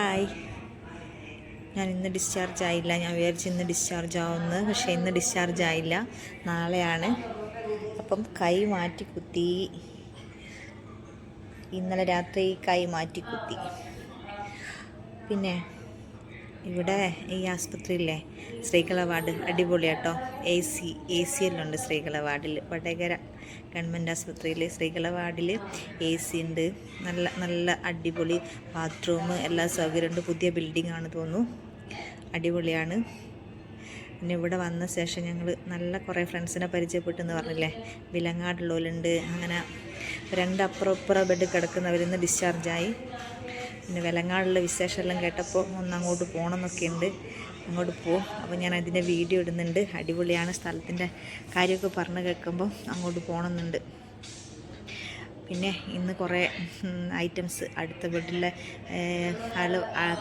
Hi ഞാൻ ഇന്ന് discharge ആയില്ല. ഞാൻ വിചാരിച്ചു ഇന്ന് ഡിസ്ചാർജ് ആവുമെന്ന് പക്ഷേ ഇന്ന് ഡിസ്ചാർജ് ആയില്ല. നാളെയാണ്. അപ്പം കൈ മാറ്റി കുത്തി ഇന്നലെ രാത്രി കൈ മാറ്റി കുത്തി പിന്നെ ഇവിടെ ഈ ആസ്പത്രിയില്ലേ? സ്ത്രീകള വാർഡ് അടിപൊളിയാട്ടോ എ സി എ സി എല്ലാം ഉണ്ട് സ്ത്രീകള വാർഡിൽ വടകര ഗവൺമെന്റ് ആസ്പത്രിയിൽ സ്ത്രീകള വാർഡിൽ എ സി ഉണ്ട്. നല്ല നല്ല അടിപൊളി ബാത്റൂം എല്ലാ സൗകര്യമുണ്ട് പുതിയ ബിൽഡിംഗ് ആണ് തോന്നുന്നു. അടിപൊളിയാണ്. പിന്നെ ഇവിടെ വന്ന ശേഷം ഞങ്ങൾ നല്ല കുറേ ഫ്രണ്ട്സിനെ പരിചയപ്പെട്ടെന്ന് പറഞ്ഞില്ലേ? വിലങ്ങാടുള്ളവരുണ്ട്. അങ്ങനെ രണ്ട് ബെഡ് കിടക്കുന്നവരിൽ ബെഡ് കിടക്കുന്നവരിന്ന് ഡിസ്ചാർജായി പിന്നെ വിലങ്ങാടുള്ള വിശേഷമെല്ലാം കേട്ടപ്പോൾ ഒന്ന് അങ്ങോട്ട് പോകണമെന്നൊക്കെ ഉണ്ട്. അങ്ങോട്ട് പോകും അപ്പോൾ ഞാൻ അതിന്റെ വീഡിയോ ഇടുന്നുണ്ട്. അടിപൊളിയാണ് സ്ഥലത്തിന്റെ കാര്യമൊക്കെ പറഞ്ഞ് കേൾക്കുമ്പോൾ അങ്ങോട്ട് പോകണമെന്നുണ്ട്. പിന്നെ ഇന്ന് കുറേ ഐറ്റംസ് അടുത്ത വീട്ടിലെ ആൾ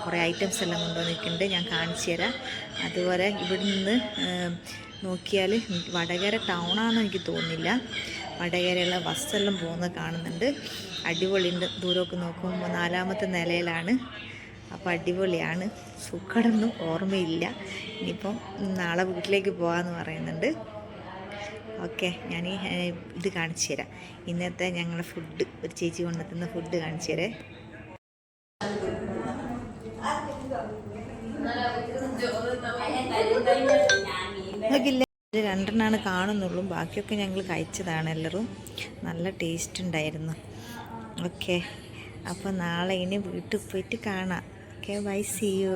കുറേ ഐറ്റംസ് എല്ലാം കൊണ്ടുവന്നിട്ടുണ്ട്. ഞാൻ കാണിച്ചു തരാം. അതുപോലെ ഇവിടെ നിന്ന് നോക്കിയാൽ വടകര ടൗണാണെന്ന് എനിക്ക് തോന്നുന്നില്ല. വടകരയുള്ള ബസ്സെല്ലാം പോകുന്നത് കാണുന്നുണ്ട്. അടിപൊളിയുണ്ട് ദൂരമൊക്കെ നോക്കുമ്പോൾ നാലാമത്തെ നിലയിലാണ്. അപ്പോൾ അടിപൊളിയാണ്. സുഖടൊന്നും ഓർമ്മയില്ല. ഇനിയിപ്പം നാളെ വീട്ടിലേക്ക് പോകാമെന്ന് പറയുന്നുണ്ട്. ഓക്കെ ഞാൻ ഈ ഇത് കാണിച്ചു തരാം. ഇന്നത്തെ ഞങ്ങളുടെ ഫുഡ്. ഒരു ചേച്ചി കൊണ്ടെത്തുന്ന ഫുഡ് കാണിച്ചു തരേ. നോക്കില്ല ഇത് രണ്ടെണ്ണമാണ് കാണുന്നുള്ളൂ. ബാക്കിയൊക്കെ ഞങ്ങൾ കഴിച്ചതാണ് എല്ലാവരും. നല്ല ടേസ്റ്റ് ഉണ്ടായിരുന്നു. ഓക്കെ അപ്പോൾ നാളെ ഇനി വീട്ടിൽ പോയിട്ട് കാണാം. Okay bye C U